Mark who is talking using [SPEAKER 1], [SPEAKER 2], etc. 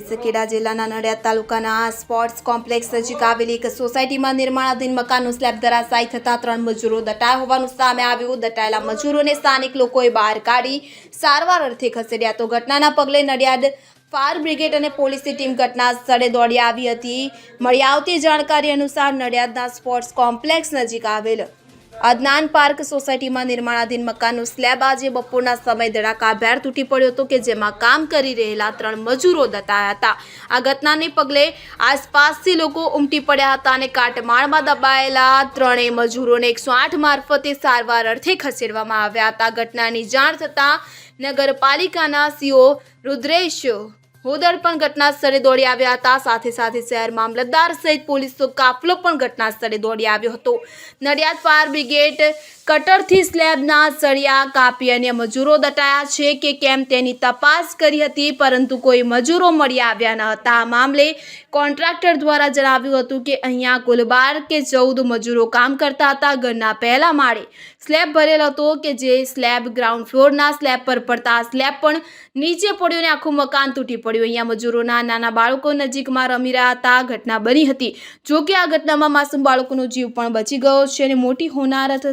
[SPEAKER 1] ખેડા જિલ્લાના નડિયાદ તાલુકાના sports complex નજીક આવેલી એક સોસાયટીમાં નિર્માણાધીન મકાનનું સ્લેબ ધરાશાયી થતા ત્રણ મજૂરો દટાયા હોવાનું સામે આવ્યું. દટાયેલા મજૂરોને સ્થાનિક લોકોએ બહાર કાઢી સારવાર અર્થે ખસેડ્યા. તો ઘટનાના પગલે નડિયાદ ફાયર બ્રિગેડ અને પોલીસની ટીમ ઘટના સ્થળે દોડી આવી હતી. મળી આવતી જાણકારી અનુસાર નડિયાદના સ્પોર્ટ્સ કોમ્પ્લેક્સ નજીક આવેલ અદનાન પાર્ક સોસાયટીમાં નિર્માણાધીન મકાનનો સ્લેબ આજે બપોરના સમય ધડાકાભેર તૂટી પડ્યો હતો કે જેમાં કામ કરી રહેલા ત્રણ મજૂરો દટાયા હતા. આ ઘટનાને પગલે આસપાસથી લોકો ઉમટી પડ્યા હતા અને કાટમાળમાં દબાયેલા ત્રણેય મજૂરોને એકસો આઠ મારફતે સારવાર અર્થે ખસેડવામાં આવ્યા હતા. ઘટનાની જાણ થતાં નગરપાલિકાના સીઓ રુદ્રેશ હોદર પણ ઘટના સ્થળે દોડી આવ્યા હતા. સાથે સાથે શહેર મામલતદાર સહિત પોલીસનો કાફલો પણ ઘટના સ્થળે દોડી આવ્યો હતો. નડિયાદ ફાયર બ્રિગેડ કટરથી સ્લેબના સળિયા કાપી અન્ય મજૂરો દટાયા છે કે કેમ તેની તપાસ કરી હતી, પરંતુ કોઈ મજૂરો મળી આવ્યા ન હતા. આ મામલે કોન્ટ્રાક્ટર દ્વારા જણાવ્યું હતું કે અહીંયા કુલ બાર કે ચૌદ મજૂરો કામ કરતા હતા, ઘરના પહેલા માળે સ્લેબ ભરેલ હતો કે જે સ્લેબ ગ્રાઉન્ડ ફ્લોરના સ્લેબ પર પડતા સ્લેબ પણ નીચે પડ્યો ને આખું મકાન તૂટી પડ્યું. અહીંયા મજૂરોના નાના બાળકો નજીકમાં રમી રહ્યા હતા. ઘટના બની હતી. જો કે આ ઘટનામાં માસૂમ બાળકોનો જીવ પણ બચી ગયો છે અને મોટી હોનારત